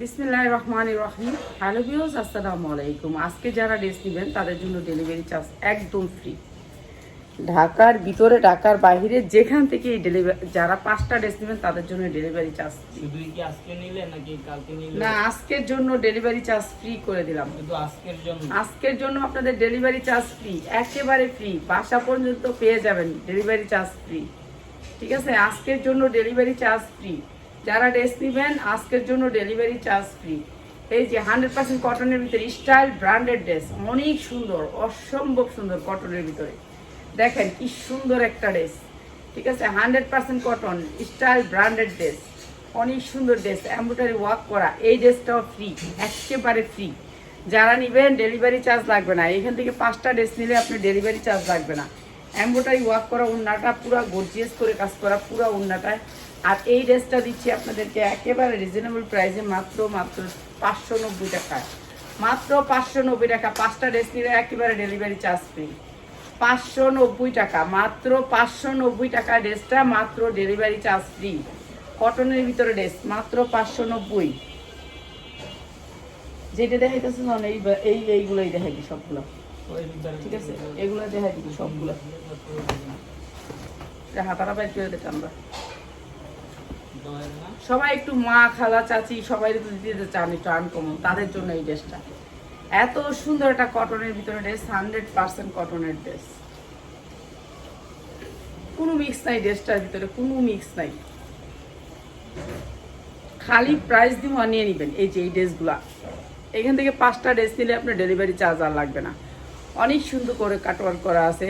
বিসমিল্লাহ রহমান রহিম। Hello views আসসালামু আলাইকুম। আজকে যারা ড্রেস নেবেন তাদের জন্য ডেলিভারি চার্জ একদম ফ্রি ঢাকার ভিতরে ঢাকার বাইরে যেখান থেকে এই ডেলিভারি যারা পাঁচটা ড্রেস নেবেন তাদের জন্য ডেলিভারি চার্জ শুধুই কি আজকে নিলে নাকি কালকে নিলে না আজকের জন্য ডেলিভারি চার্জ ফ্রি করে দিলাম। শুধু আজকের জন্য? আজকের জন্য আপনাদের ডেলিভারি চার্জ ফ্রি একেবারে ফ্রি বাসা পর্যন্ত পেয়ে যাবেন। ডেলিভারি চার্জ ফ্রি ঠিক আছে? আজকের জন্য ডেলিভারি চার্জ ফ্রি যারা ড্রেস নেবেন, আজকের জন্য ডেলিভারি চার্জ ফ্রি। এই যে হান্ড্রেড পার্সেন্ট কটনের ভিতরে স্টাইল ব্র্যান্ডেড ড্রেস, অনেক সুন্দর, অসম্ভব সুন্দর কটনের ভিতরে। দেখেন কি সুন্দর একটা ড্রেস। ঠিক আছে? Hundred percent cotton, style branded dress. অনেক সুন্দর ড্রেস, এমব্রয়ডারি ওয়ার্ক করা, এই ড্রেসটাও ফ্রি, একেবারে ফ্রি। যারা নেবেন, ডেলিভারি চার্জ লাগবে না। এখান থেকে পাঁচটা ড্রেস নিলে আপনি ডেলিভারি চার্জ লাগবে না। এমব্রয়ডারি ওয়ার্ক করা উন্নাটা পুরো গর্জিয়াস করে কাজ করা, পুরো উন্নাটায় আর এই ড্রেসটা দিচ্ছি আপনাদেরকে একেবারে রিজনেবল প্রাইসে মাত্র মাত্র পাঁচশো নব্বই টাকায় মাত্র পাঁচশো নব্বই টাকা পাঁচটা ড্রেস নিলে একেবারে ডেলিভারি চার্জ ফ্রি পাঁচশো নব্বই টাকা মাত্র পাঁচশো নব্বই টাকা ড্রেসটা মাত্র ডেলিভারি চার্জ ফ্রি কটনের ভিতরে ড্রেস মাত্র পাঁচশো নব্বই। যেটা দেখাইতেছে না এই এই এইগুলোই দেখাই দিই সবগুলো। ঠিক আছে? এগুলো দেখাই দিই সবগুলো। হাতারা বাইর করে আমরা। সবাই একটু মা, খালা, চাচি, সবাই দিতে চান একটু আনকমন তাদের জন্য এই ড্রেসটা এত সুন্দর একটা কটনের ভিতরে ড্রেস হান্ড্রেড পার্সেন্ট কটনের ড্রেস কোনো মিক্স নাই ড্রেসটার ভিতরে, কোনো মিক্স নাই। খালি প্রাইস আর নিয়ে নেবেন। এই যে এই ড্রেসগুলা এখান থেকে পাঁচটা ড্রেস নিলে আপনার ডেলিভারি চার্জ আর লাগবে না। অনেক সুন্দর করে কাটওয়ার করা আছে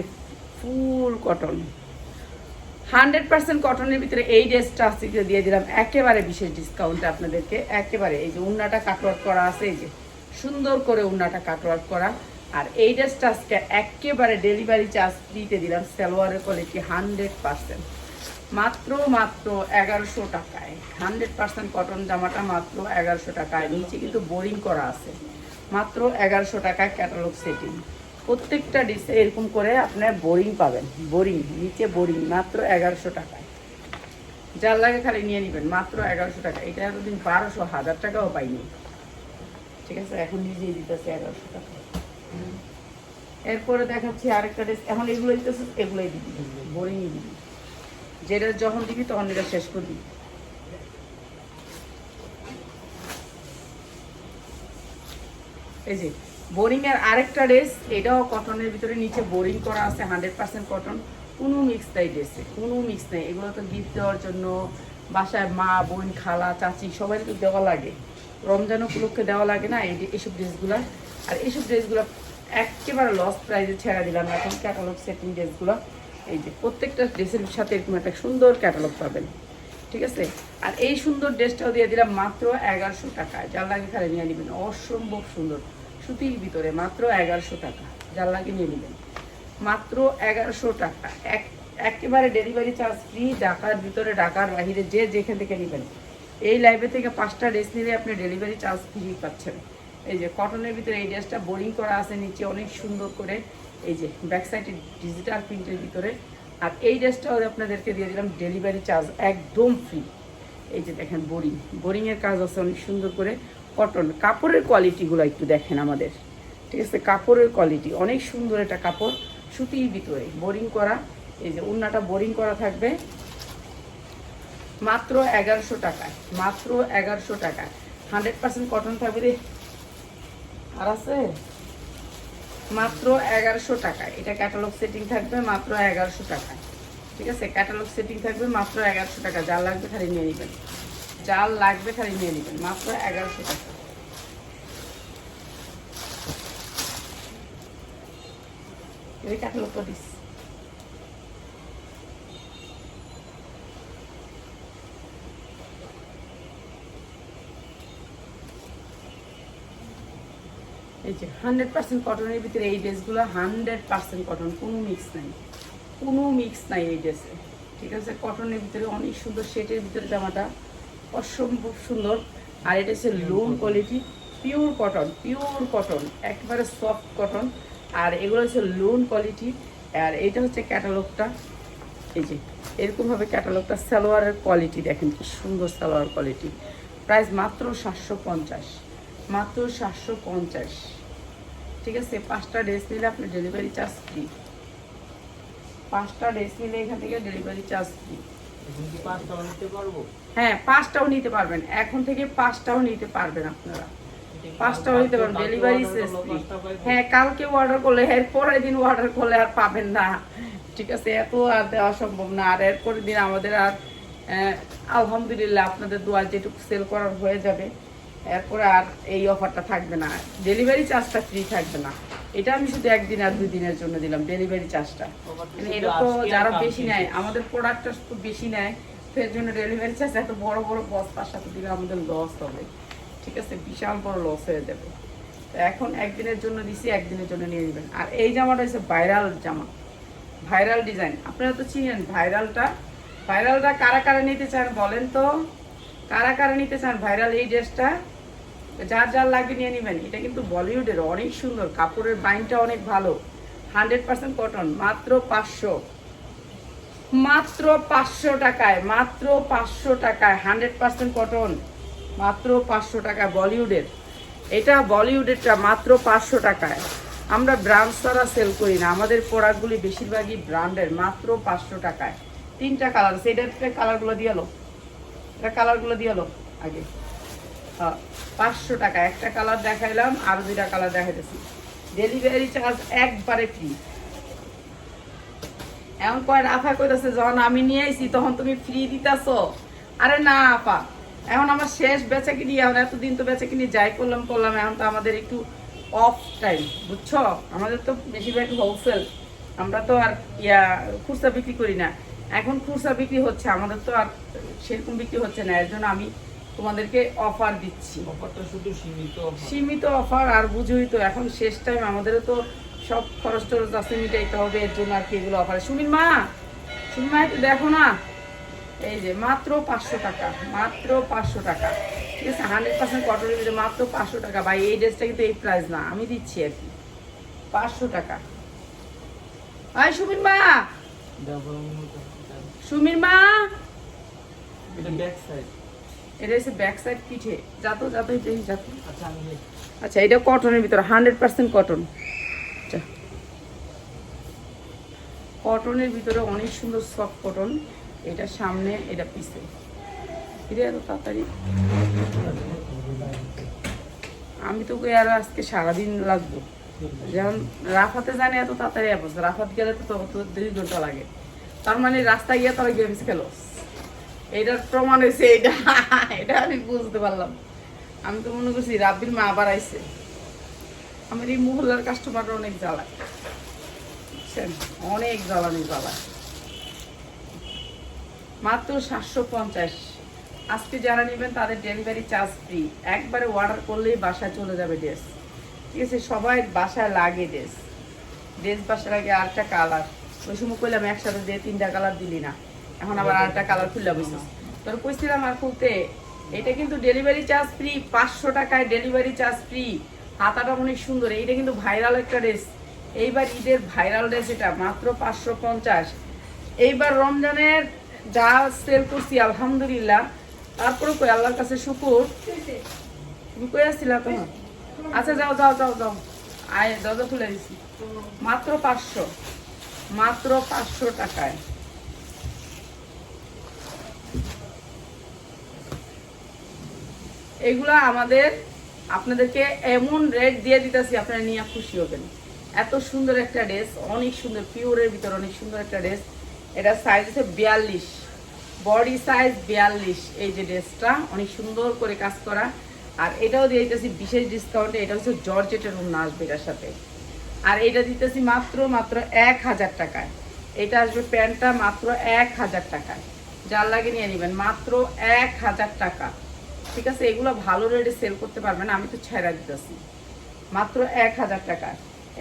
ফুল কটন হান্ড্রেড পার্সেন্ট কটনের ভিতরে এই ড্রেসটা আজকে দিয়ে দিলাম, একেবারে বিশেষ ডিসকাউন্টে আপনাদেরকে, একেবারে এই যে উন্নাটা কাটওয়ার্ক করা আছে, এই যে সুন্দর করে উন্নাটা কাটওয়ার্ক করা। আর এই ড্রেসটা আজকে একেবারে ডেলিভারি চার্জ ফ্রিতে দিলাম, সালোয়ারের কোয়ালিটি হান্ড্রেড পার্সেন্ট। মাত্র মাত্র এগারোশো টাকায়, হান্ড্রেড পার্সেন্ট কটন জামাটা মাত্র এগারোশো টাকায়, নিচে কিন্তু বোরিং করা আছে। মাত্র এগারোশো টাকায় ক্যাটালগ সেটিং প্রত্যেকটা ডিসে এরকম করে আপনার বোরিং পাবেন। বোরিং নিচে বোরিং মাত্র এগারোশো টাকায়। যার লাগে খালি নিয়ে নেবেন, মাত্র এগারোশো টাকা। এটা এতদিন বারোশো, হাজার টাকাও পাইনি। ঠিক আছে, এখন নিজেই দিতেছে এগারোশো টাকা। এরপরে দেখাচ্ছি আরেকটা ড্রেস এখন এগুলোই দিতেছে এগুলোই দিবি। বোরিংই দিবি। যেটা যখন দিবি, তখন এটা শেষ করবি এই যে বোরিং এর আরেকটা ড্রেস এটাও কটনের ভিতরে নিচে বোরিং করা আছে হান্ড্রেড পার্সেন্ট কটন কোনো মিক্স নাই ড্রেসে কোনো মিক্স নেই। এগুলো তো গিফট দেওয়ার জন্য বাসায় মা, বোন, খালা, চাচি, সবাই তো দেওয়া লাগে। রমজান উপলক্ষে দেওয়া লাগে না, এই এইসব ড্রেসগুলো আর এইসব ড্রেসগুলো একেবারে লস প্রাইজে ছেড়া দিলাম এখন ক্যাটালগ সেটিং ড্রেসগুলো এই যে প্রত্যেকটা ড্রেসের সাথে এরকম একটা সুন্দর ক্যাটালগ পাবেন। ঠিক আছে? আর এই সুন্দর ড্রেসটাও দিয়ে দিলাম মাত্র এগারোশো টাকায়। যার লাগে খালি নিয়ে নেবেন। অসম্ভব সুন্দর। সুতির ভিতরে মাত্র এগারোশো টাকা, যার লাগে নিয়ে নেবেন। মাত্র এগারোশো টাকা। এক, একেবারে ডেলিভারি চার্জ ফ্রি ঢাকার ভিতরে, ঢাকার বাইরে যে যেখান থেকে নেবেন। এই লাইভে থেকে পাঁচটা ড্রেস নিলে আপনি ডেলিভারি চার্জ ফ্রি পাচ্ছেন। এই যে কটনের ভিতরে এই ড্রেসটা বোরিং করা আছে, নিচে অনেক সুন্দর করে এই যে ব্যাক সাইডে ডিজিটাল প্রিন্টের ভিতরে। আর এই ড্রেসটাও আপনাদেরকে দিয়ে দিলাম ডেলিভারি চার্জ একদম ফ্রি এই যে দেখেন বোরিং বোরিংয়ের কাজ আছে অনেক সুন্দর করে। কটন কাপড়ের কোয়ালিটিগুলো একটু দেখেন আমাদের। ঠিক আছে? কাপড়ের কোয়ালিটি অনেক সুন্দর একটা কাপড় সুতির ভিতরে। বোরিং করা, এই যে উন্নাটা বোরিং করা থাকবে মাত্র এগারোশো টাকায়, মাত্র এগারোশো টাকায়। হান্ড্রেড পার্সেন্ট কটন থাকবে রে। আর আছে? মাত্র এগারোশো টাকা এটা ক্যাটালগ সেটিং থাকবে মাত্র এগারোশো টাকায়। ঠিক আছে? ক্যাটালগ সেটিং থাকবে মাত্র এগারোশো টাকা যা লাগবে খালি নিয়ে নেবেন। যার লাগবে খালি নিয়ে নেবেন, মাত্র এগারোশো টাকা। এই দিস এই যে হান্ড্রেড পার্সেন্ট কটনের ভিতরে এই ড্রেসগুলো হান্ড্রেড পার্সেন্ট কটন কোনো মিক্স নাই। কোনো মিক্স নাই এই ড্রেসে ঠিক আছে? কটনের ভিতরে অনেক সুন্দর সেটের ভিতরে জামাটা। অসম্ভব সুন্দর। আর এটা হচ্ছে lawn quality pure cotton pure cotton একেবারে সফট কটন আর এগুলো হচ্ছে লোন কোয়ালিটি আর এটা হচ্ছে ক্যাটালগটা এই যে, এরকমভাবে ক্যাটালগটা সালোয়ারের কোয়ালিটি দেখেন, কি সুন্দর সালোয়ার কোয়ালিটি প্রাইস মাত্র সাতশো পঞ্চাশ, মাত্র সাতশো পঞ্চাশ। ঠিক আছে, পাঁচটা ড্রেস নিলে আপনি ডেলিভারি চার্জ ফ্রি পাঁচটা ড্রেস নিলে এখান থেকে ডেলিভারি চার্জ ফ্রি পাঁচটাও নিতে পারব? হ্যাঁ পাঁচটাও নিতে পারবেন। এখন থেকে পাঁচটাও নিতে পারবেন আপনারা। পাঁচটাও নিতে পারবেন। ডেলিভারি? হ্যাঁ কালকে অর্ডার করলে এর পরের দিন অর্ডার করলে আর পাবেন না। ঠিক আছে এত আর দেওয়া সম্ভব না। আর এর পরের দিন আমাদের আর আলহামদুলিল্লাহ আপনাদের দোয়া যেটুকু সেল করার হয়ে যাবে এরপরে আর এই অফারটা থাকবে না। ডেলিভারি চার্জটা ফ্রি থাকবে না। এটা আমি শুধু একদিন আর দুই দিনের জন্য দিলাম ডেলিভারি চার্জটা এটা তো যারা বেশি নেয় আমাদের প্রোডাক্টটা তো বেশি নেয় এর জন্য ডেলিভারি চার্জ, এত বড় বড় বস্তার সাথে দিলে আমাদের লস হবে। ঠিক আছে, বিশাল বড় লস হয়ে যাবে। তো এখন একদিনের জন্য দিছি, একদিনের জন্য নিয়ে নেবেন। আর এই জামাটা হচ্ছে ভাইরাল জামা ভাইরাল ডিজাইন আপনারা তো চিনেন ভাইরালটা ভাইরালটা কারা কারা নিতে চান বলেন তো? কারা কারা নিতে চান ভাইরাল এই ড্রেসটা যার যার লাগে নিয়ে নেবেন। এটা কিন্তু বলিউডের অনেক সুন্দর। কাপড়ের বাইনটা অনেক ভালো। হান্ড্রেড পার্সেন্ট কটন মাত্র পাঁচশো। মাত্র পাঁচশো টাকায়, মাত্র পাঁচশো টাকায় হান্ড্রেড পার্সেন্ট কটন মাত্র পাঁচশো টাকা বলিউডের। এটা বলিউডেরটা মাত্র পাঁচশো টাকায়। আমরা ব্র্যান্ড ছাড়া সেল করি না। আমাদের প্রোডাক্টগুলি বেশিরভাগই ব্র্যান্ডের মাত্র পাঁচশো টাকায়। তিনটা কালার আছে। কালারগুলো দিয়ে এলো এটা কালারগুলো দিয়ে এলো আগে। হ্যাঁ পাঁচশো টাকা একটা কালার দেখাইলাম, আর দুইটা কালার দেখাইতেছি। ডেলিভারি চার্জ একবারে ফ্রি এমন কয় আফা কইতাছে যখন আমি নিয়ে আইছি তখন তুমি ফ্রি দিতাছ? আরে না আপা। এখন আমার শেষ বেচা কিনি এখন এতদিন তো বেচা কিনি যাই করলাম করলাম এখন তো আমাদের একটু অফ টাইম বুঝছ? আমাদের তো বেশিরভাগ হোলসেল আমরা তো আর ইয়া খুচরা বিক্রি করি না। এখন খুচরা বিক্রি হচ্ছে আমাদের তো আর সেরকম বিক্রি হচ্ছে না এর জন্য আমি তোমাদেরকে অফার দিচ্ছি। অফারটা শুধু সীমিত সীমিত অফার আর বুঝুই তো এখন শেষ টাইম আমাদেরও তো সব খরচ টরচ আছে মিটাইতে হবে এর জন্য আর কি এগুলো অফার সুমিন মা সুমিন মা একটু দেখো না। এই যে মাত্র পাঁচশো টাকা মাত্র পাঁচশো টাকা। ঠিক আছে হান্ড্রেড পার্সেন্ট কটনের ভিতরে মাত্র পাঁচশো টাকা। ভাই এই ড্রেসটা কিন্তু এই প্রাইস না আমি দিচ্ছি আর কি। পাঁচশো টাকা। ভাই সুমিন মা! সুমিন মা! এটা ব্যাক সাইড এটা হচ্ছে ব্যাক সাইড পিঠে। যাতো যাতো যাতো আচ্ছা এটা কটনের ভিতরে হান্ড্রেড পার্সেন্ট কটন কটনের ভিতরে অনেক সুন্দর সফট কটন এটা সামনে, এটা পিছে। এটা এত তাড়াতাড়ি। আমি তো আরও আজকে সারাদিন লাগবো। যেমন রাফাতে জানি এত তাড়াতাড়ি অবস্থা রাফাত গেলে তো তত দুই ঘণ্টা লাগে। তার মানে রাস্তায় গিয়ে তারা গেমস খেলো এইটার প্রমাণ হয়েছে, এটা এটা আমি বুঝতে পারলাম। আমি তো মনে করছি রাব্বির মা আবার আইছে আমার এই মহল্লার কাস্টমাররা অনেক জ্বালায়। বুঝছেন অনেক জ্বালানি জ্বালায় মাত্র সাতশো পঞ্চাশ। আজকে যারা নেবেন তাদের ডেলিভারি চার্জ ফ্রি একবারে অর্ডার করলেই বাসায় চলে যাবে ড্রেস ঠিক আছে, সবাই বাসায় লাগে ড্রেস ড্রেস বাসায় লাগে আরেকটা কালার ওই সময় করলাম একসাথে দিয়ে তিনটা কালার দিলি না। এখন আবার আরেকটা কালার খুললে বুঝছিস। তোর কইছিলাম আর খুলতে। এটা কিন্তু ডেলিভারি চার্জ ফ্রি পাঁচশো টাকায় ডেলিভারি চার্জ ফ্রি হাতাটা অনেক সুন্দর। এইটা কিন্তু ভাইরাল একটা ড্রেস এইবার ঈদের ভাইরাল ড্রেস এটা মাত্র পাঁচশো পঞ্চাশ। এইবার রমজানের যা সেল করছি, আলহামদুলিল্লাহ। তারপরে কই, আল্লাহর কাছে শুকুর। তুমি কই আসছিলা তখন? আচ্ছা যাও যাও যাও যাও। আয়, দরজা খুলে দিছি। মাত্র পাঁচশো। মাত্র পাঁচশো টাকায়। এগুলা আমাদের, আপনাদেরকে এমন রেট দিয়ে দিতেছি, আপনারা নিয়ে খুশি হবেন। এত সুন্দর একটা ড্রেস, অনেক সুন্দর পিওরের ভিতর অনেক সুন্দর একটা ড্রেস। এটা সাইজ হচ্ছে বিয়াল্লিশ। বডি সাইজ বিয়াল্লিশ। এই যে ড্রেসটা, অনেক সুন্দর করে কাজ করা। আর এটাও দিয়ে দিতেছি বিশেষ ডিসকাউন্টে এটা হচ্ছে জর্জেটের রুম আসবে এটার সাথে। আর এটা দিতেছি মাত্র মাত্র এক হাজার টাকায়। এটা আসবে প্যান্টটা মাত্র এক হাজার টাকায়। যার লাগে নিয়ে নেবেন, মাত্র এক হাজার টাকা। ঠিক আছে? এগুলো ভালো রেটে সেল করতে পারবেন, আমি তো ছেড়া দিতেছি। মাত্র এক হাজার টাকা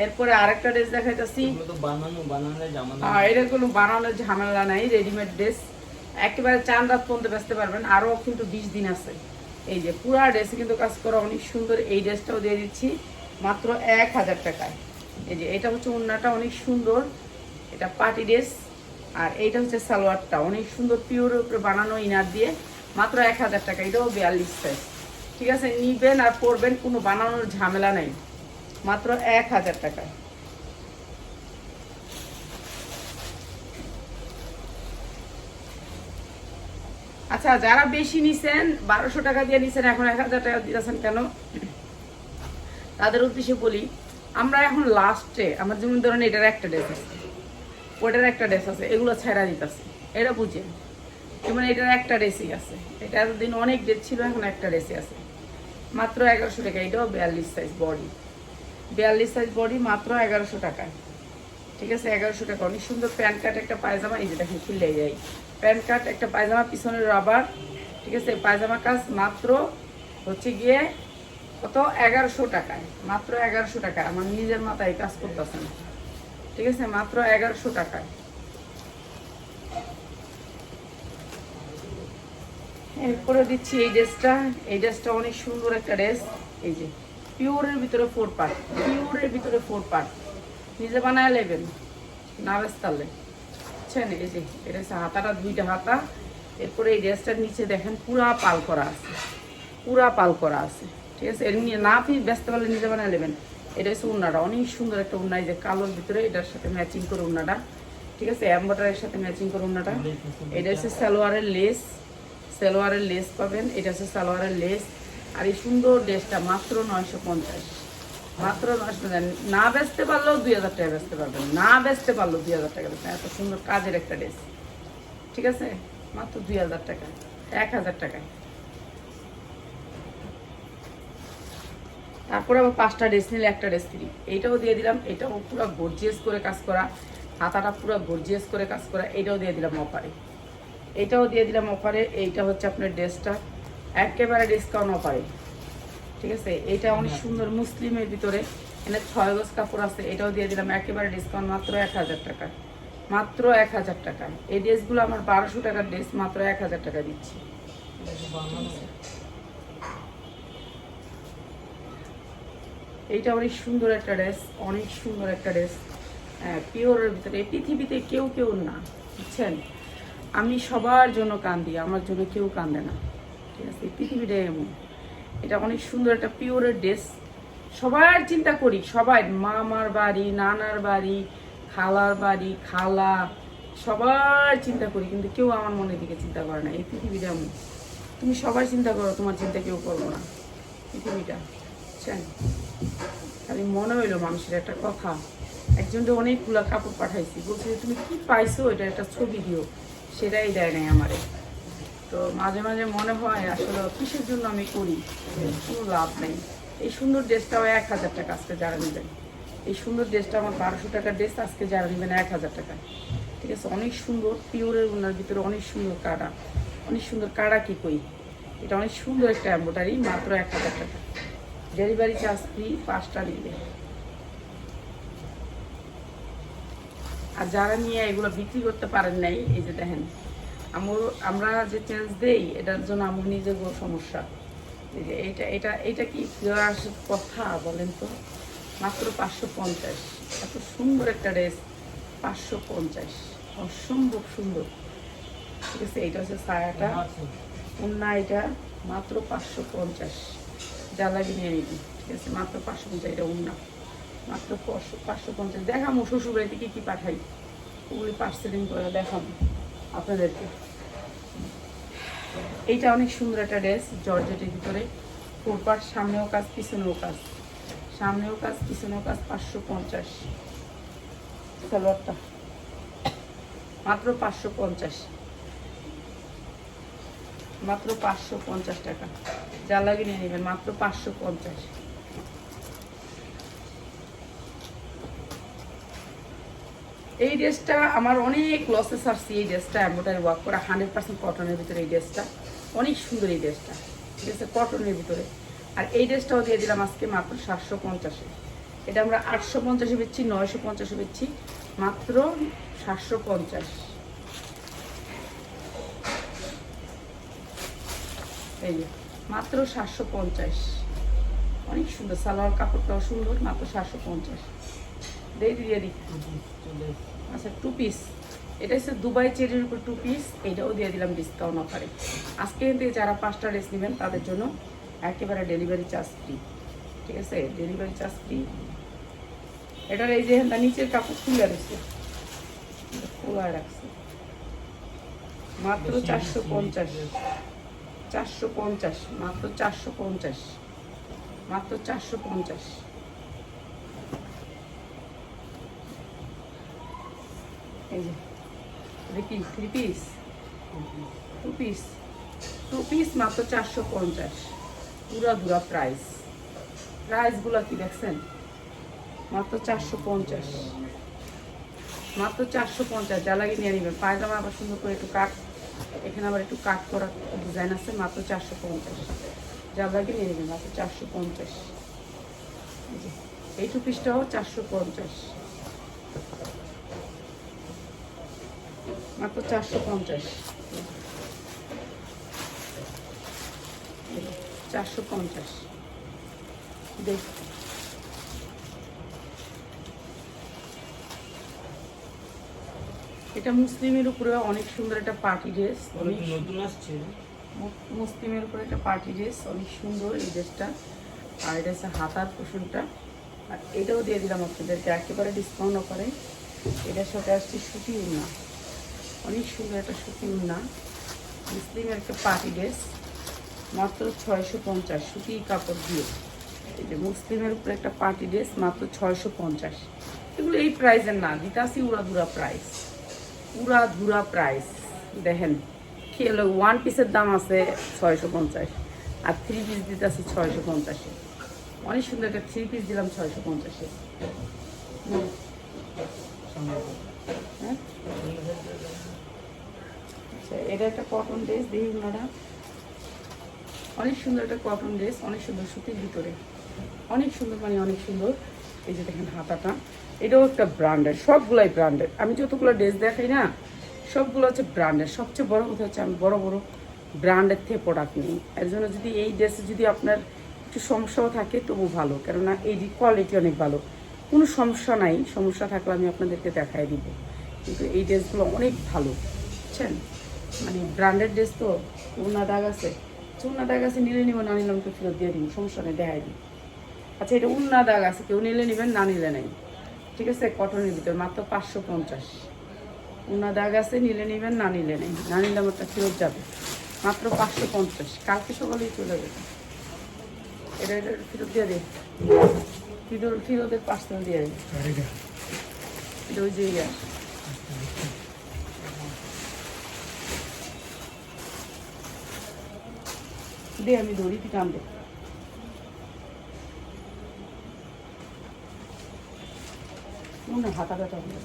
এরপরে আরেকটা ড্রেস দেখাইতেছি। আর এটার কোনো বানানোর ঝামেলা নাই রেডিমেড ড্রেস একেবারে চান রাত পর্যন্ত বেচতে পারবেন আরও কিন্তু বিশ দিন আছে। এই যে পুরা ড্রেসে কিন্তু কাজ করা অনেক সুন্দর এই ড্রেসটাও দিয়ে দিচ্ছি মাত্র এক হাজার টাকায়। এই যে এটা হচ্ছে ওড়নাটা অনেক সুন্দর এটা পার্টি ড্রেস আর এইটা হচ্ছে সালোয়ারটা। অনেক সুন্দর পিওরের উপরে বানানো ইনার দিয়ে মাত্র এক হাজার টাকা এটাও বিয়াল্লিশ সাইজ। ঠিক আছে নিবেন আর পরবেন কোনো বানানোর ঝামেলা নেই। মাত্র এক হাজার টাকা। আচ্ছা যারা বেশি নিছেন, বারোশো টাকা দিয়ে নিছেন, এখন এক হাজার টাকা দিতেছেন কেন? তাদের উদ্দেশ্যে বলি, আমরা এখন লাস্টে আমার যেমন ধরেন এটার একটা ড্রেস আছে, ওটার একটা ড্রেস আছে, এগুলো ছেড়া দিতেছে। এটা বুঝেন যেমন এটার একটা ড্রেসই আছে। এটা এতদিন অনেক ড্রেস ছিল, এখন একটা ড্রেসই আছে। মাত্র এগারোশো টাকা, এটাও বিয়াল্লিশ সাইজ বডি বিয়াল্লিশ সাইজ বডি মাত্র এগারোশো টাকা ঠিক আছে, এগারোশো টাকা। অনেক সুন্দর প্যান্ট কাট একটা পায়জামা, এই যে দেখেন, খুললে যাই প্যান্ট কাট একটা পায়জামা পিছনের রাবার ঠিক আছে, পায়জামা কাজ মাত্র হচ্ছে গিয়ে কত? এগারোশো টাকায়। মাত্র এগারোশো টাকা আমার নিজের মাথায় কাজ করতেছে না। ঠিক আছে, মাত্র এগারোশো টাকায়। এরপরে দিচ্ছি এই ড্রেসটা। এই ড্রেসটা অনেক সুন্দর একটা ড্রেস। এই যে পিওরের ভিতরে ফোর পার্ট পিওরের ভিতরে ফোর পার্ট নিজে বানায় নেবেন না বেস্তালে বুঝছেন? এই যে, এটা হচ্ছে হাতাটা, দুইটা হাতা। এরপরে এই ড্রেসটার নিচে দেখেন, পুরা পাল করা আছে। পুরা পাল করা আছে। ঠিক আছে? এর নিয়ে না আপনি ব্যস্ত পারলে নিজে বানায় নেবেন। এটা হচ্ছে উন্নাটা। অনেক সুন্দর একটা উন্না যে কালোর ভিতরে, এটার সাথে ম্যাচিং করে উন্নাটা। ঠিক আছে? অ্যাম্বাটারের সাথে ম্যাচিং করে উন্নাটা। এটা হচ্ছে সালোয়ারের লেস সালোয়ারের লেস পাবেন। এটা হচ্ছে সালোয়ারের লেস আর এই সুন্দর ড্রেসটা মাত্র নয়শো পঞ্চাশ। মাত্র নয়শো পঞ্চাশ। না বেচতে পারলেও দুই হাজার টাকা বেচতে পারবেন। না বেচতে পারলেও দুই হাজার টাকা বেচবেন এত সুন্দর কাজের একটা ড্রেস। ঠিক আছে? মাত্র দুই হাজার টাকা। এক হাজার টাকায়। তারপরে আবার পাঁচটা ড্রেস নিলে একটা ড্রেস ফ্রি। এইটাও দিয়ে দিলাম। এটাও পুরো গর্জিয়াস করে কাজ করা। হাতাটা পুরো গর্জিয়াস করে কাজ করা। এটাও দিয়ে দিলাম অফারে এটাও দিয়ে দিলাম অফারে এইটা হচ্ছে আপনার ড্রেসটা। একেবারে ডিসকাউন্ট অফারে ঠিক আছে? এটা অনেক সুন্দর মুসলিমের ভিতরে। এখানে ছয় গজ কাপড় আছে এটাও দিয়ে দিলাম একেবারে ডিসকাউন্ট মাত্র এক হাজার টাকা। মাত্র এক হাজার টাকা। এই ড্রেসগুলো আমার বারোশো টাকার ড্রেস মাত্র এক হাজার টাকা দিচ্ছি। এইটা অনেক সুন্দর একটা ড্রেস অনেক সুন্দর একটা ড্রেস। হ্যাঁ পিওরের ভিতরে। এই পৃথিবীতে কেউ কেউ না বুঝছেন? আমি সবার জন্য কান্দি আমার জন্য কেউ কান্দে না। ঠিক আছে, পৃথিবীটা এমন এটা অনেক সুন্দর, একটা পিওরের ড্রেস সবার চিন্তা করি সবাই মামার বাড়ি, নানার বাড়ি, খালার বাড়ি, খালা, সবার চিন্তা করি, কিন্তু কেউ আমার মনের দিকে চিন্তা করে না। এই পৃথিবীটা এমন। তুমি সবার চিন্তা করো, তোমার চিন্তা কেউ করব না। পৃথিবীটা, বুঝছেন? খালি মনে হইল মানুষের একটা কথা। একজনকে অনেকগুলো কাপড় পাঠাইছি, বলছে তুমি কি পাইছো? এটা একটা ছবি দিও। সেটাই দেয় নাই আমারে। তো মাঝে মাঝে মনে হয় আসলে কিসের জন্য আমি করি? কোনো লাভ নেই। এই সুন্দর ড্রেসটাও এক হাজার টাকা আজকে যারা নেবেন। এই সুন্দর ড্রেসটা আমার বারোশো টাকার ড্রেস আজকে যারা নেবেন এক হাজার টাকা। ঠিক আছে? অনেক সুন্দর পিওরের ওনার ভিতরে অনেক সুন্দর কাড়া। অনেক সুন্দর কাড়া কি কই? এটা অনেক সুন্দর একটা এম্বোটারি মাত্র এক হাজার টাকা। ডেলিভারি চার্জ ফ্রি পাঁচটা নিবে। আর যারা নিয়ে এগুলো বিক্রি করতে পারেন নাই, এই যে দেখেন আমর যে চেঞ্জ দেই, এটার জন্য আমার নিজের সমস্যা। এটা এটা এটা কি ফেরার কথা বলেন তো? মাত্র পাঁচশো পঞ্চাশ। এত সুন্দর একটা ড্রেস পাঁচশো পঞ্চাশ। অসম্ভব সুন্দর। ঠিক আছে, এইটা হচ্ছে ছায়াটা। উন্না এটা, মাত্র পাঁচশো পঞ্চাশ। জ্বালাবি নিয়ে নিবি। ঠিক আছে, মাত্র পাঁচশো পঞ্চাশ এটা উন্না মাত্র পাঁচশো পাঁচশো পঞ্চাশ। দেখামো শ্বশুর বাড়িতে কি কি পাঠাই। ওগুলি পার্সেলিং করে দেখাবো আপনাদেরকে। এইটা অনেক সুন্দর একটা ড্রেস, জর্জেটের ভিতরে। ফোরপাট সামনেও কাজ, পিছনেও কাজ। সামনেও কাজ, পিছনেও কাজ, পাঁচশো পঞ্চাশ। সালোয়ারটা। মাত্র পাঁচশো পঞ্চাশ। মাত্র পাঁচশো পঞ্চাশ টাকা। যা লাগে নিয়ে নেবেন, মাত্র পাঁচশো পঞ্চাশ। এই ড্রেসটা আমার অনেক লসেস আসছে এই ড্রেসটা। এম্বোটারি ওয়ার্ক করা হান্ড্রেড পার্সেন্ট কটনের ভিতরে এই ড্রেসটা। অনেক সুন্দর এই ড্রেসটা। ঠিক আছে কটনের ভিতরে। আর এই ড্রেসটাও দিয়ে দিলাম আজকে মাত্র সাতশো পঞ্চাশে। এটা আমরা আটশো পঞ্চাশে বেচছি, নয়শো পঞ্চাশে বেচছি। মাত্র সাতশো পঞ্চাশ। এই মাত্র সাতশো পঞ্চাশ। অনেক সুন্দর, সালোয়ার কাপড়টাও সুন্দর, মাত্র সাতশো পঞ্চাশ। দিয়ে দিয়ে দিই আচ্ছা টু পিস এটা হচ্ছে দুবাই চেরির উপর টু পিস এটাও দিয়ে দিলাম ডিসকাউন্ট অফারে আজকে থেকে যারা পাঁচটা ড্রেস নেবেন তাদের জন্য একেবারে ডেলিভারি চার্জ ফ্রি ঠিক আছে? ডেলিভারি চার্জ ফ্রি এটার এই যে নিচের কাপড় খুলে রয়েছে খোলা রাখছে। মাত্র চারশো পঞ্চাশ। চারশো পঞ্চাশ। মাত্র চারশো পঞ্চাশ। মাত্র চারশো পঞ্চাশ। Piece two piece two piece মাত্র চারশো পঞ্চাশ। পুরা দুরা প্রাইস প্রাইসগুলো কি দেখছেন? মাত্র চারশো পঞ্চাশ। মাত্র চারশো পঞ্চাশ, যা লাগে নিয়ে নেবেন। পায়জামা আবার করে একটু কাট, এখানে আবার একটু কাট করা ডিজাইন আছে, মাত্র চারশো পঞ্চাশ। যা লাগে নিয়ে নেবেন, মাত্র চারশো পঞ্চাশ। এই টু পিসটাও চারশো পঞ্চাশ। মাত্র চারশো পঞ্চাশ। চারশো পঞ্চাশ। দেখ। এটা মুসলিমের উপরে অনেক সুন্দর একটা পার্টি ড্রেস অনেক নতুন আসছে। মুসলিমের উপরে একটা পার্টি ড্রেস অনেক সুন্দর এই ড্রেসটা। আর এটা হচ্ছে হাতার পোষণটা আর এটাও দিয়ে দিলাম আপনাদেরকে একেবারে ডিসকাউন্ট করে এটার সাথে আসছে সুতি উন্না অনেক সুন্দর একটা সুতি উন্না মুসলিমের একটা পার্টি ড্রেস মাত্র ছয়শো পঞ্চাশ সুতি কাপড় দিয়ে। এই যে মুসলিমের উপরে একটা পার্টি ড্রেস মাত্র ছয়শো পঞ্চাশ। এগুলো এই প্রাইসের না দিতে আসি উড়াধুরা প্রাইস উড়া ধুরা প্রাইস দেখেন কি ওয়ান পিসের দাম আছে ছয়শো পঞ্চাশ, আর থ্রি পিস দিতে আছে ছয়শো পঞ্চাশে। অনেক সুন্দর একটা থ্রি পিস দিলাম ছয়শো পঞ্চাশে হ্যাঁ? আচ্ছা এটা একটা কটন ড্রেস দেখি ওনারা অনেক সুন্দর একটা কটন ড্রেস অনেক সুন্দর সুতির ভিতরে। অনেক সুন্দর মানে অনেক সুন্দর। এই যে দেখেন হাতাটা। এটাও একটা ব্র্যান্ডের সবগুলাই ব্র্যান্ডেড আমি যতগুলো ড্রেস দেখাই না, সবগুলো হচ্ছে ব্র্যান্ডেড সবচেয়ে বড় কথা হচ্ছে আমি বড় বড় ব্র্যান্ডের থেকে প্রোডাক্ট নিই। এর জন্য যদি এই ড্রেসে যদি আপনার একটু সমস্যাও থাকে তবু ভালো। কেননা এই কোয়ালিটি অনেক ভালো। কোনো সমস্যা নাই। সমস্যা থাকলে আমি আপনাদেরকে দেখাই দিব। কিন্তু এই ড্রেসগুলো অনেক ভালো। বুঝছেন? মানে ব্র্যান্ডেড ড্রেস তো উন্না দাগ আছে। উন্না দাগ আছে নিলে নিব না নিলাম তো ফেরত দিয়ে দিব সমস্যা নেই দেখাই দিই। আচ্ছা এটা উন্না দাগ আছে কেউ নিলে নেবেন না নিলে নাই। ঠিক আছে কটনের ভিতর মাত্র পাঁচশো পঞ্চাশ। উন্না দাগ আছে নিলে নেবেন না নিলে নেই। না নিলে আমারটা ফেরত যাবে। মাত্র পাঁচশো পঞ্চাশ। কালকে সকালেই চলে যাবে। এটা এটা ফেরত দিয়ে দে। ফিরোর ফিরোদের পার্সেল দিয়ে দে। এটা ওই যে দে আমি দড়ি তুই টান দে হাতা হবে।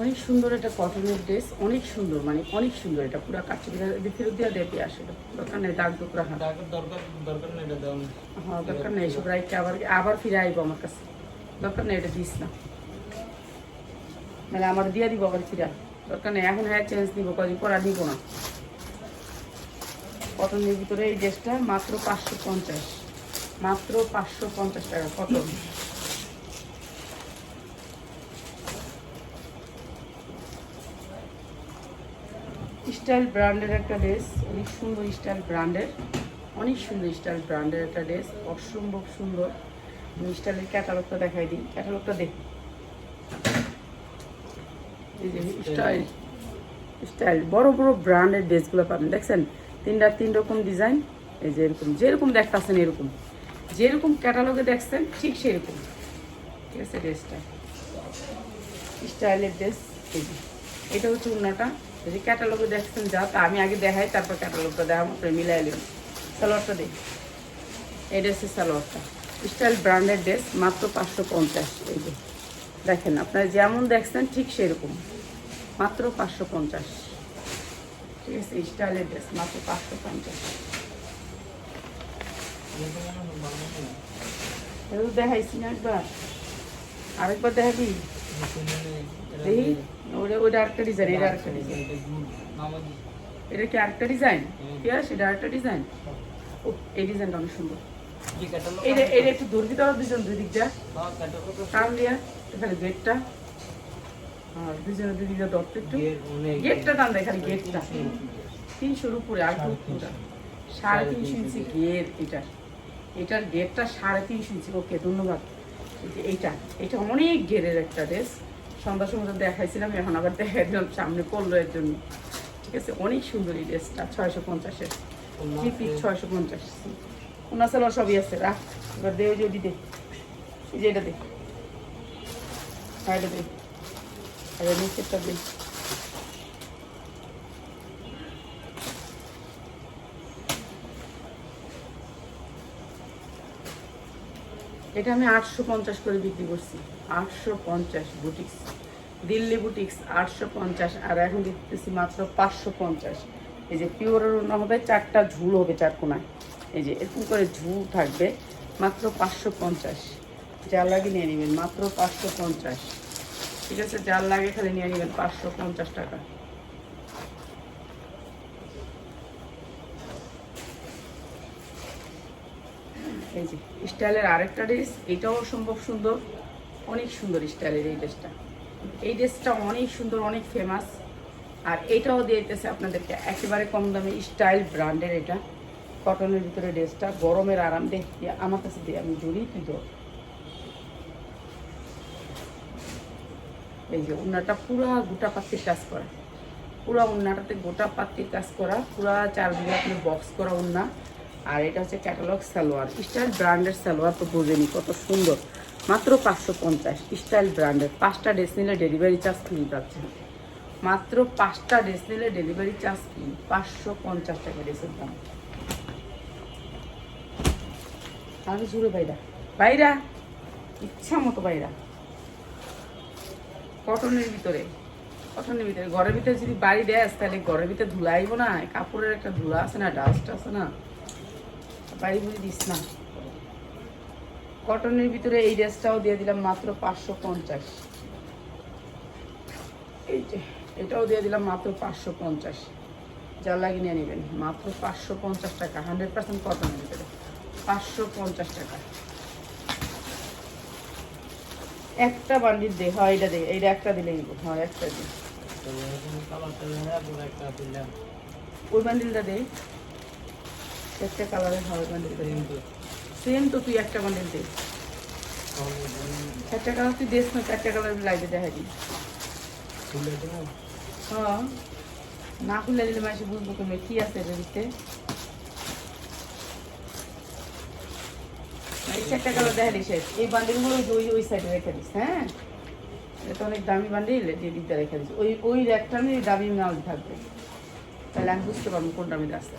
অনেক সুন্দর একটা কটনের ড্রেস অনেক সুন্দর মানে অনেক সুন্দর এটা পুরো কাছে ফেরত দেওয়া দেবে আসলে দরকার নেই দাগ দুকরা হাত। দরকার নেই হ্যাঁ দরকার নেই এসব রাইটকে আবার আবার ফিরে আইব আমার কাছে। দরকার নেই এটা দিস না। মানে আমার দিয়ে দিব আবার ফিরা দরকার নেই এখন হ্যাঁ চেঞ্জ দিব কদিন পরা দিব না। কটনের ভিতরে এই ড্রেসটা মাত্র পাঁচশো পঞ্চাশ। মাত্র পাঁচশো পঞ্চাশ টাকা কটন। স্টাইল ব্র্যান্ডের একটা ড্রেস, অনেক সুন্দর স্টাইল ব্র্যান্ডের, অনেক সুন্দর স্টাইল ব্র্যান্ডের একটা ড্রেস, অসম্ভব সুন্দর। স্টাইলের ক্যাটালগটা দেখাই দিই। ক্যাটালগটা দেখ। স্টাইল স্টাইল, বড় বড় ব্র্যান্ডের ড্রেসগুলো পাবেন। দেখছেন? তিনটা তিন রকম ডিজাইন এই যে এরকম, যেরকম দেখতেছেন এরকম। যেরকম ক্যাটালগে দেখছেন, ঠিক সেরকম। ঠিক আছে ড্রেসটা স্টাইলের ড্রেস এই এটা হচ্ছে উন্নাটা এই যে ক্যাটালগে দেখছেন যা, তা আমি আগে দেখাই, তারপর ক্যাটালগটা দেখা মতো মিলাই নিলাম সালোয়ারটা দিই। এই ড্রেসের সালোয়ারটা। স্টাইল ব্র্যান্ডের ড্রেস মাত্র পাঁচশো পঞ্চাশ, এই যে। দেখেন, আপনারা যেমন দেখছেন, ঠিক সেরকম। মাত্র পাঁচশো পঞ্চাশ। ঠিক আছে স্টাইলের ড্রেস মাত্র পাঁচশো পঞ্চাশ দেখাইছি না একবার আরেকবার দেখাবি দেখি ওটা ওটা আরেকটা ডিজাইন এটা আরেকটা ডিজাইন এটা। কি আরেকটা ডিজাইন। ঠিক আছে এটা আরেকটা ডিজাইন ও এই ডিজাইনটা অনেক সুন্দর এটা এটা একটু দূর দিতে হবে দুজন দুই দিক যা catalog দিয়া এখানে গেটটা দত্ত একটু। গেটটা টান দেয় খালি গেটটা। তিনশোর উপরে আর সাড়ে পুরো তিনশো। সাড়ে তিনশো ইঞ্চি গেট এটার এটার গেটটা সাড়ে তিনশো ইঞ্চি। ওকে ধন্যবাদ। এইটা এটা অনেক গেরের একটা ড্রেস। সন্ধ্যার সময় দেখাইছিলাম এখন আবার দিলাম সামনে পড়ল এর জন্য। ঠিক আছে অনেক সুন্দর এই ড্রেসটা ছয়শো পঞ্চাশের। ছয়শো পঞ্চাশ। ওনার সবই আছে রাখ। এবার দে ওই যে দে। এই যে এটা দে। হ্যাঁ এটা দে। আর নিচেরটা দে এটা আমি আটশো পঞ্চাশ করে বিক্রি করছি। আটশো পঞ্চাশ বুটিক্স দিল্লি বুটিক্স আটশো পঞ্চাশ। আর এখন দিতেছি মাত্র পাঁচশো পঞ্চাশ। এই যে পিওরের ওনা হবে, চারটা ঝুল হবে চার কোনায়। এই যে এরকম করে ঝুল থাকবে, মাত্র পাঁচশো পঞ্চাশ। যার লাগে নিয়ে নেবেন, মাত্র পাঁচশো পঞ্চাশ। ঠিক আছে, যার লাগে খালি নিয়ে নেবেন, পাঁচশো পঞ্চাশ টাকা। এই যে, স্টাইলের আরেকটা ড্রেস, এটাও অসম্ভব সুন্দর, অনেক সুন্দর স্টাইলের এই ড্রেসটা। এই ড্রেসটা অনেক সুন্দর, অনেক ফেমাস আর এটাও দিয়ে দিতেছে আপনাদেরকে একেবারে কম দামে স্টাইল ব্র্যান্ডের এটা। কটনের ভিতরে ড্রেসটা, গরমের আরাম দেখ আমার কাছে দিয়ে আমি জড়ি তুই এই যে উন্নাটা পুরা গোটা পাত্তির কাজ করা। পুরা উন্নাটাতে গোটা পাত্তির কাজ করা, পুরা চার বিঘা আপনি বক্স করা উন্না আর এটা হচ্ছে ক্যাটালগ সালোয়ার স্টাইল ব্র্যান্ডের সালোয়ার তো বোঝেনি কত সুন্দর। মাত্র পাঁচশো পঞ্চাশ স্টাইল ব্র্যান্ডের পাঁচটা ড্রেস নিলে ডেলিভারি চার্জ ফ্রি পাচ্ছেন মাত্র পাঁচটা ড্রেস নিলে ডেলিভারি চার্জ ফ্রি পাঁচশো পঞ্চাশ টাকা ড্রেসের দাম। আমি জুড়ে বাইরা বাইরা ইচ্ছা মতো বাইরা কটনের ভিতরে কটনের ভিতরে, ঘরের ভিতরে যদি বাড়ি দেয়, তাহলে ঘরের ভিতরে ধুলাইব না কাপড়ের একটা ধুলা আছে না, ডাস্ট আছে না, বাড়ি বুড়ি দিস না। কটনের ভিতরে এই ড্রেসটাও দিয়ে দিলাম মাত্র পাঁচশো পঞ্চাশ। এই যে, এটাও দিয়ে দিলাম মাত্র পাঁচশো পঞ্চাশ। যা লাগিয়ে নিয়ে নেবেন, মাত্র পাঁচশো পঞ্চাশ টাকা হান্ড্রেড পার্সেন্ট কটনের ভিতরে। পাঁচশো পঞ্চাশ টাকা। একটা বান্ডিল দে হয় এটা দে এইটা একটা দিলেই হয় একটা দে। কালারটা দেখা পুরো একটা দিলাম ওই বান্ডিলটা দে একটা কালারের হয় বান্ডিলটা কিন্তু সেম তো। তুই একটা বান্ডিল দে। চারটা কালার তুই দেশ না চারটা কালার লাগবে দেখা দিই। হ্যাঁ। না খুলে দিলে মাসে বুঝব তুমি কি আছে এটার ভিতরে। দিস এই ওই ওই সাইডে হ্যাঁ? এটা অনেক দামি রেখে দিস ওই ওই একটা দামি থাকবে। তাহলে আমি বুঝতে পারব কোন দামি রাস্তা।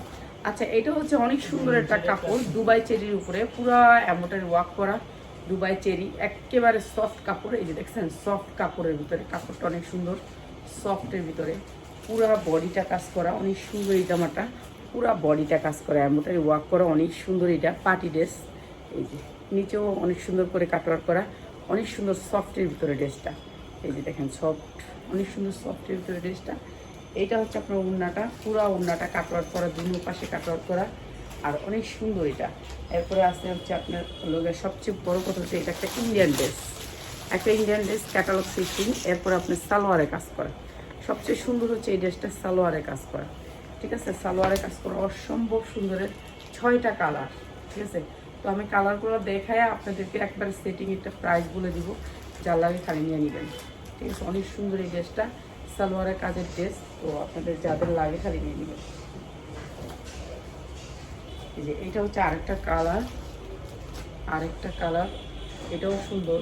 আচ্ছা এটা হচ্ছে অনেক সুন্দর একটা কাপড়, দুবাই চেরির উপরে। পুরা অ্যামোটারি ওয়ার্ক করা, দুবাই চেরি। একেবারে সফট কাপড়, এই যে দেখছেন সফট কাপড়ের ভিতরে। কাপড়টা অনেক সুন্দর সফটের ভিতরে। পুরা বডিটা কাজ করা, অনেক সুন্দর এই জামাটা। পুরা বডিটা কাজ করা অ্যামোটারি ওয়ার্ক করা, অনেক সুন্দর এটা পার্টি ড্রেস এই যে, নিচেও অনেক সুন্দর করে কাটওয়ার করা, অনেক সুন্দর সফটের ভিতরে ড্রেসটা। এই যে দেখেন, সফট, অনেক সুন্দর সফটের ভিতরে ড্রেসটা। এইটা হচ্ছে আপনার উন্নাটা পুরা উন্নাটা কাটওয়ার করা, দুনো পাশে কাটওয়ার করা, আর অনেক সুন্দর এটা। এরপরে আসতে হচ্ছে আপনার লোকের সবচেয়ে বড় কথা হচ্ছে এটা একটা ইন্ডিয়ান ড্রেস। একটা ইন্ডিয়ান ড্রেস, ক্যাটালগ সিস্টিং এরপরে আপনার সালোয়ারে কাজ করা। সবচেয়ে সুন্দর হচ্ছে এই ড্রেসটা সালোয়ারে কাজ করা। ঠিক আছে, সালোয়ারে কাজ করা অসম্ভব সুন্দরের ছয়টা কালার। ঠিক আছে তো আমি কালারগুলো দেখায় আপনাদেরকে একবারে সেটিং একটা প্রাইস বলে দিব। যার লাগে খালি নিয়ে নেবেন। ঠিক আছে, অনেক সুন্দর এই ড্রেসটা সালোয়ারের কাজের ড্রেস তো আপনাদের যাদের লাগে খালি নিয়ে নেবেন। এই যে এটা হচ্ছে আরেকটা কালার আরেকটা কালার। এটাও সুন্দর।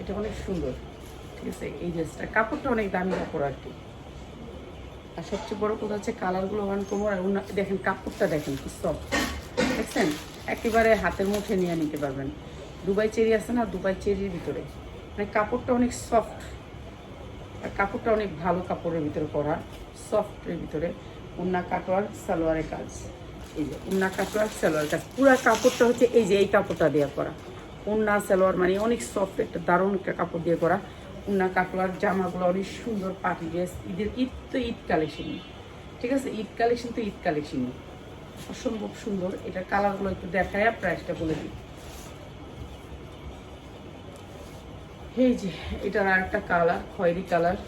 এটা অনেক সুন্দর। ঠিক আছে, এই ড্রেসটা কাপড়টা অনেক দামি কাপড় আর কি। আর সবচেয়ে বড় কথা হচ্ছে কালারগুলো ওয়ান কমর আর দেখেন, কাপড়টা দেখেন কি সফট দেখছেন? একেবারে হাতের মুঠে নিয়ে নিতে পারবেন। দুবাই চেরি আছে না, দুবাই চেরির ভিতরে। মানে কাপড়টা অনেক সফট আর কাপড়টা অনেক ভালো কাপড়ের ভিতরে করা সফটের ভিতরে। উন্না কাটোয়ার সালোয়ারের কাজ। এই যে, উন্না কাটোয়ার সালোয়ার কাজ। পুরো কাপড়টা হচ্ছে এই যে, এই কাপড়টা দেওয়া করা উন্না সালোয়ার মানে অনেক সফট একটা দারুণ কাপড় দিয়ে করা উন্না কাটোয়ার জামাগুলো অনেক সুন্দর পার্টি ড্রেস ঈদের ঈদ তো ঈদ কালেকশনই। ঠিক আছে? ঈদ কালেকশন তো ঈদ কালেকশনই। অসম্ভব সুন্দর। এটা কালারগুলো একটু দেখায়, প্রাইসটা বলে দিই। এই যে, এটার আর একটা কালার, খয়েরি কালার।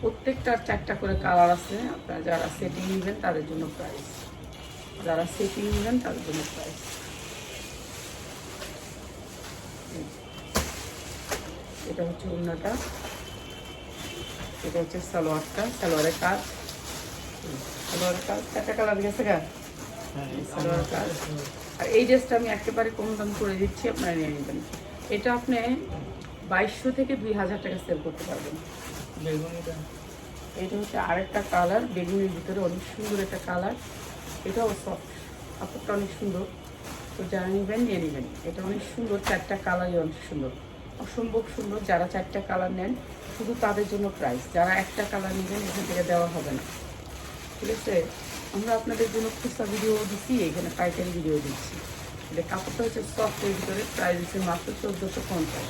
প্রত্যেকটার চারটা করে কালার আছে। আপনারা যারা সেটিং নেবেন, তাদের জন্য প্রাইস যারা সেটিং নেবেন, তাদের জন্য প্রাইস এটা হচ্ছে উন্নাটা এটা হচ্ছে সালোয়ারটা, সালোয়ারের কাজ। সালোয়ারের কাজ চারটা কালার গেছে গা। সালোয়ার কাজ আর এই ড্রেসটা আমি একেবারে কম দাম করে দিচ্ছি আপনারা নিয়ে নেবেন। এটা আপনি বাইশশো থেকে দুই হাজার টাকা সেল করতে পারবেন। এটা হচ্ছে আরেকটা কালার বেগুনের ভিতরে অনেক সুন্দর একটা কালার। এটাও সফট কাপড়টা অনেক সুন্দর। তো যারা নেবেন নিয়ে নেবেন। এটা অনেক সুন্দর চারটা কালারই অনেক সুন্দর। অসম্ভব সুন্দর যারা চারটা কালার নেন শুধু তাদের জন্য প্রাইস যারা একটা কালার নেবেন এখান থেকে দেওয়া হবে না। ঠিক আছে? আমরা আপনাদের জন্য খুচরা ভিডিও দিচ্ছি এখানে পাইকারি ভিডিও দিচ্ছি। এটা কাপড়টা হচ্ছে সফটের ভিতরে প্রাইস হচ্ছে মাত্র চোদ্দোশো পঞ্চাশ।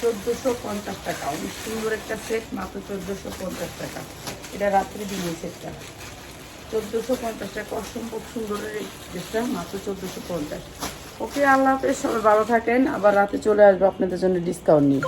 চোদ্দোশো পঞ্চাশ টাকা, অনেক সুন্দর একটা সেট মাত্র চোদ্দোশো পঞ্চাশ টাকা। এটা রাত্রে দিনের সেটটা চোদ্দোশো পঞ্চাশ টাকা, অসম্ভব সুন্দরের ড্রেসটা মাত্র চোদ্দোশো পঞ্চাশ। ওকে, আল্লাহ সবাই ভালো থাকেন। আবার রাতে চলে আসব আপনাদের জন্য ডিসকাউন্ট নিয়ে।